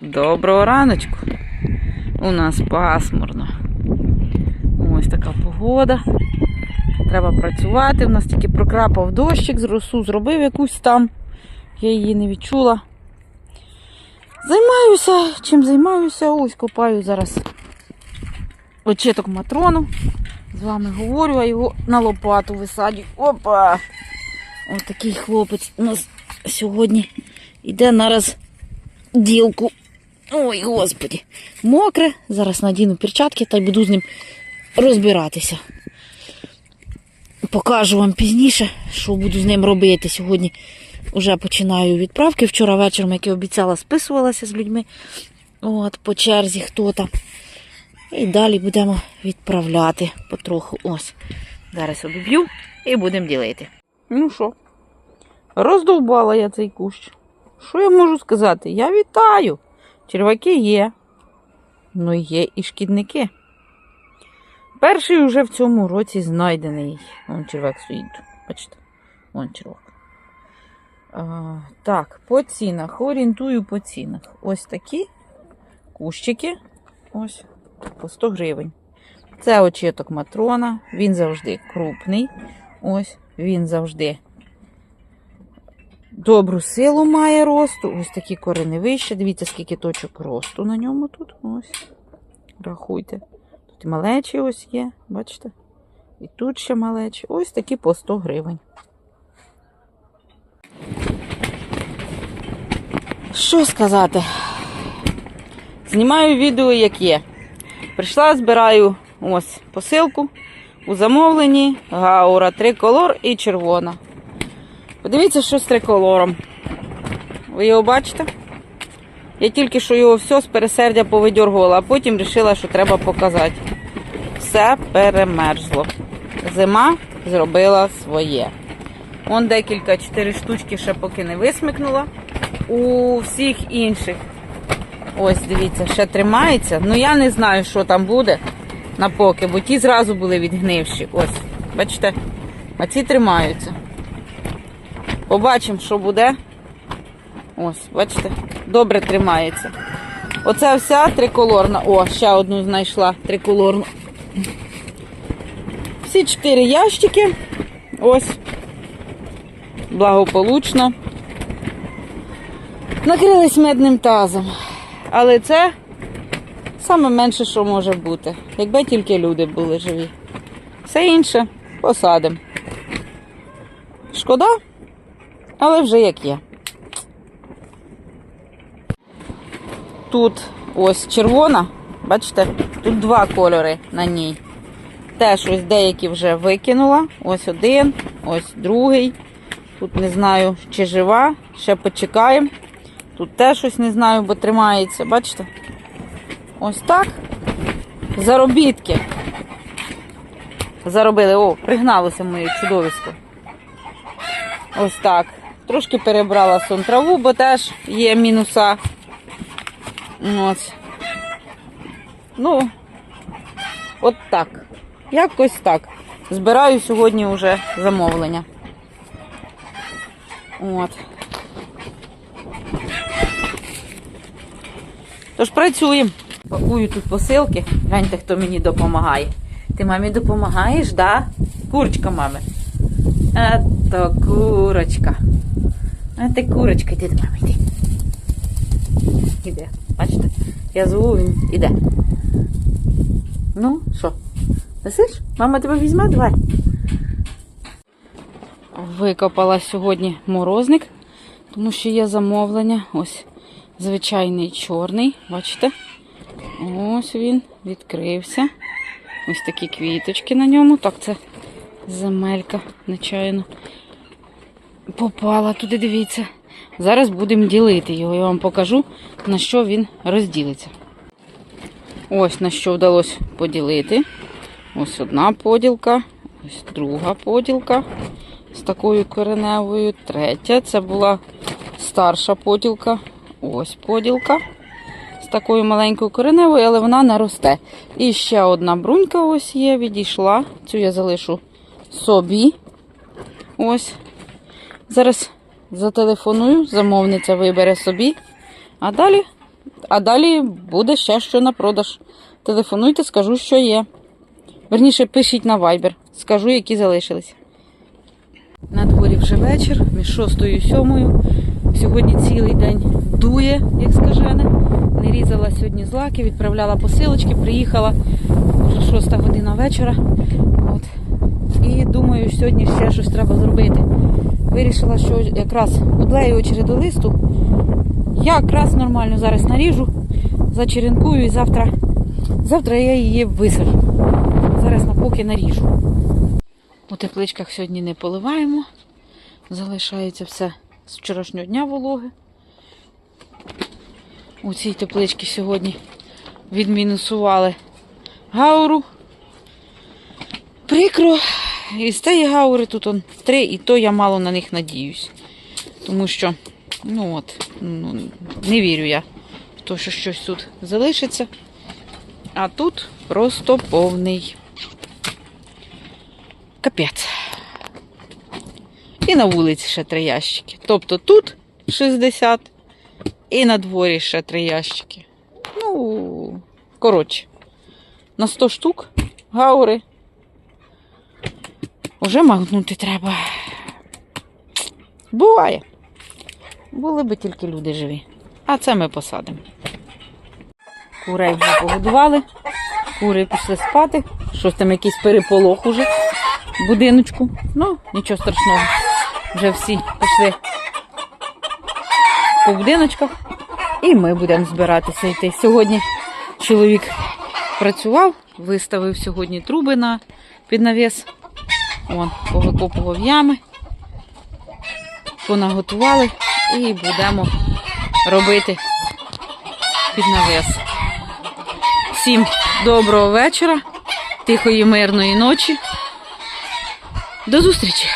Доброго раночку. У нас пасмурно. Ось така погода. Треба працювати. У нас тільки прокрапав дощик, з росу зробив якусь там. Я її не відчула. Займаюся. Чим займаюся? Ось копаю зараз очеток матрону. З вами говорю, а його на лопату висадю. Опа! Ось такий хлопець у нас сьогодні йде нараз ділку. Ой, господі. Мокре. Зараз надіну перчатки та й буду з ним розбиратися. Покажу вам пізніше, що буду з ним робити. Сьогодні вже починаю відправки. Вчора вечором, як і обіцяла, списувалася з людьми. От, по черзі хто там. І далі будемо відправляти потроху. Ось. Зараз обіб'ю і будемо ділити. Ну що, роздовбала я цей кущ. Що я можу сказати? Я вітаю. Черваки є. Ну є і шкідники. Перший уже в цьому році знайдений. Вон червак стоїть. Бачите? Вон червак. А, так, по цінах. Орієнтую по цінах. Ось такі кущики. Ось по 100 гривень. Це очіток матрона. Він завжди крупний. Ось він завжди добру силу має росту. Ось такі кореневища. Дивіться, скільки точок росту на ньому тут. Ось. Рахуйте. Тут і малечі ось є, бачите? І тут ще малечі. Ось такі по 100 гривень. Що сказати? Знімаю відео, як є. Прийшла, збираю ось посилку. У замовленні гаура триколор і червона. Подивіться, що з триколором. Ви його бачите? Я тільки що його все з пересердя повидьоргувала, а потім вирішила, що треба показати. Все перемерзло. Зима зробила своє. Вон декілька, чотири штучки ще поки не висмикнула. У всіх інших, ось дивіться, ще тримається. Ну я не знаю, що там буде на поки, бо ті зразу були відгнивші. Ось, бачите, а ці тримаються. Побачимо, що буде. Ось, бачите, добре тримається. Оце вся триколорна. О, ще одну знайшла триколорну. Всі чотири ящики. Ось. Благополучно. Накрились медним тазом. Але це саме менше, що може бути. Якби тільки люди були живі. Все інше посадимо. Шкода, але вже як є. Тут ось червона, бачите, тут два кольори на ній. Теж ось деякі вже викинула. Ось один, ось другий. Тут не знаю, чи жива, ще почекаємо. Тут теж ось не знаю, бо тримається, бачите? Ось так. Заробітки. Заробили, о, пригналося моє чудовисько. Ось так. Трошки перебрала сон траву, бо теж є мінуса. Ось. Ну, от так. Якось так. Збираю сьогодні вже замовлення. От. Тож працюємо. Пакую тут посилки. Гляньте, хто мені допомагає. Ти мамі допомагаєш, да? Курочка мами. А то курочка. А ти курочка, йди до мами, йди. Іде. Бачите? Я зву, він іде. Ну, що? Несиш? Мама тебе візьме, давай. Викопала сьогодні морозник, тому що є замовлення. Ось звичайний чорний. Бачите? Ось він відкрився. Ось такі квіточки на ньому. Так, це земелька, нечайно попала туди, дивіться. Зараз будемо ділити його. Я вам покажу, на що він розділиться. Ось на що вдалося поділити. Ось одна поділка, ось друга поділка з такою кореневою. Третя. Це була старша поділка. Ось поділка з такою маленькою кореневою, але вона не росте. І ще одна брунька ось є, відійшла. Цю я залишу собі. Ось. Зараз зателефоную, замовниця вибере собі. А далі А далі буде ще що на продаж. Телефонуйте, скажу, що є. Верніше, пишіть на Viber, скажу, які залишились. На дворі вже вечір, між шостою і сьомою. Сьогодні цілий день дує, як скажене. Не різала сьогодні злаки, відправляла посилочки, приїхала вже шоста година вечора. От. Сьогодні ще щось треба зробити. Вирішила, що якраз удлею очередолисту якраз нормально зараз наріжу, зачеренкую і завтра, завтра я її висажу. Зараз поки наріжу. У тепличках сьогодні не поливаємо. Залишається все з вчорашнього дня вологи. У цій тепличці сьогодні відмінусували гауру. Прикро. І з тієї гаури тут он три, і то я мало на них надіюсь. Тому що, ну от, ну, не вірю я в те, що щось тут залишиться. А тут просто повний капець. І на вулиці ще три ящики. Тобто тут 60 і на дворі ще три ящики. Ну, коротше, на 100 штук гаури. Уже магнути треба. Буває. Були би тільки люди живі. А це ми посадимо. Курей вже погодували. Кури пішли спати. Щось там якийсь переполох уже в будиночку. Ну, нічого страшного. Вже всі пішли по будиночках. І ми будемо збиратися йти. Сьогодні чоловік працював, виставив сьогодні труби на під навіс. Вон, повикопував ями, понаготували і будемо робити під навес. Всім доброго вечора, тихої мирної ночі. До зустрічі!